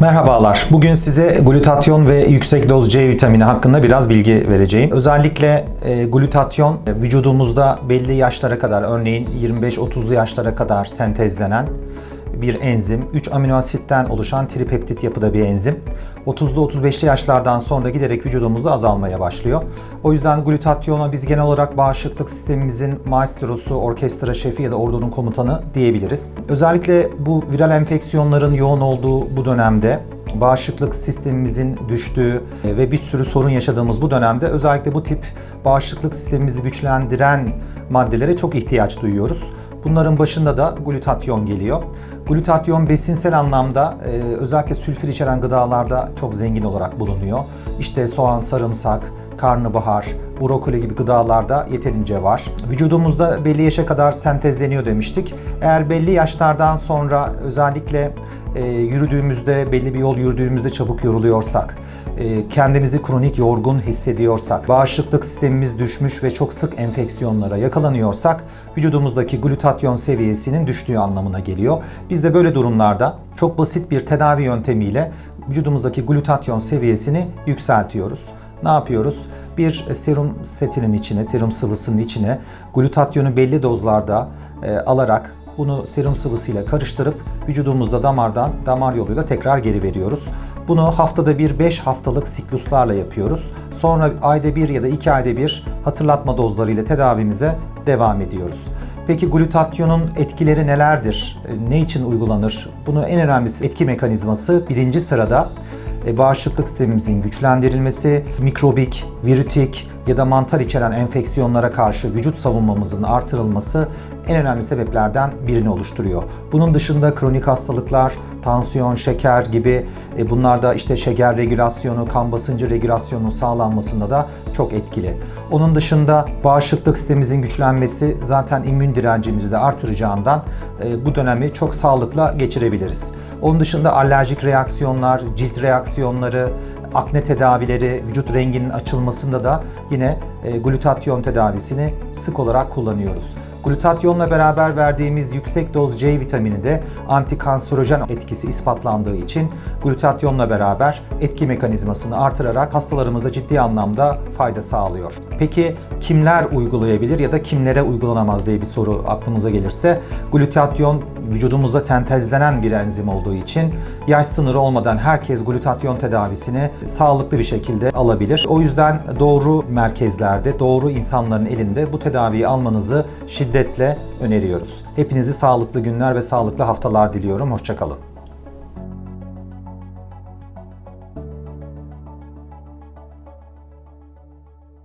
Merhabalar. Bugün size glutatyon ve yüksek doz C vitamini hakkında biraz bilgi vereceğim. Özellikle e, glutatyon e, vücudumuzda belli yaşlara kadar örneğin 25-30'lu yaşlara kadar sentezlenen bir enzim. 3 amino asitten oluşan tripeptit yapıda bir enzim. 30'lu 35'li yaşlardan sonra giderek vücudumuzda azalmaya başlıyor. O yüzden glutatyona biz genel olarak bağışıklık sistemimizin maestrosu, orkestra şefi ya da ordunun komutanı diyebiliriz. Özellikle bu viral enfeksiyonların yoğun olduğu bu dönemde bağışıklık sistemimizin düştüğü e, ve bir sürü sorun yaşadığımız bu dönemde özellikle bu tip bağışıklık sistemimizi güçlendiren maddelere çok ihtiyaç duyuyoruz. Bunların başında da glutatyon geliyor. Glutatyon besinsel anlamda e, özellikle sülfür içeren gıdalarda çok zengin olarak bulunuyor. İşte soğan, sarımsak, karnabahar, brokoli gibi gıdalarda yeterince var. Vücudumuzda belli yaşa kadar sentezleniyor demiştik. Eğer belli yaşlardan sonra özellikle e, yürüdüğümüzde, belli bir yol yürüdüğümüzde çabuk yoruluyorsak, e, kendimizi kronik yorgun hissediyorsak, bağışıklık sistemimiz düşmüş ve çok sık enfeksiyonlara yakalanıyorsak vücudumuzdaki glutatyon seviyesinin düştüğü anlamına geliyor. Biz de böyle durumlarda çok basit bir tedavi yöntemiyle vücudumuzdaki glutatyon seviyesini yükseltiyoruz. Ne yapıyoruz? Bir serum setinin içine, serum sıvısının içine glutatyonu belli dozlarda e, alarak bunu serum sıvısıyla karıştırıp vücudumuzda damardan, damar yoluyla tekrar geri veriyoruz. Bunu haftada bir 5 haftalık sikluslarla yapıyoruz. Sonra ayda bir ya da 2 ayda bir hatırlatma dozlarıyla tedavimize devam ediyoruz. Peki glutatyonun etkileri nelerdir? E, Ne için uygulanır? Bunu en önemlisi etki mekanizması birinci sırada e, bağışıklık sistemimizin güçlendirilmesi, mikrobik, virütik ya da mantar içeren enfeksiyonlara karşı vücut savunmamızın artırılması en önemli sebeplerden birini oluşturuyor. Bunun dışında kronik hastalıklar, tansiyon, şeker gibi e, bunlarda işte şeker regülasyonu, kan basıncı regülasyonunun sağlanmasında da çok etkili. Onun dışında bağışıklık sistemimizin güçlenmesi zaten immün direncimizi de artıracağından e, bu dönemi çok sağlıkla geçirebiliriz. Onun dışında alerjik reaksiyonlar, cilt reaksiyonları, akne tedavileri, vücut renginin açılmasında da yine e, glutatyon tedavisini sık olarak kullanıyoruz. Glutatyonla beraber verdiğimiz yüksek doz C vitamini de antikanserojen etkisi ispatlandığı için glutatyonla beraber etki mekanizmasını artırarak hastalarımıza ciddi anlamda fayda sağlıyor. Peki kimler uygulayabilir ya da kimlere uygulanamaz diye bir soru aklımıza gelirse glutatyon vücudumuzda sentezlenen bir enzim olduğu için yaş sınırı olmadan herkes glutatyon tedavisini sağlıklı bir şekilde alabilir. O yüzden doğru merkezlerde, doğru insanların elinde bu tedaviyi almanızı şiddetle öneriyoruz. Hepinizi sağlıklı günler ve sağlıklı haftalar diliyorum. Hoşçakalın.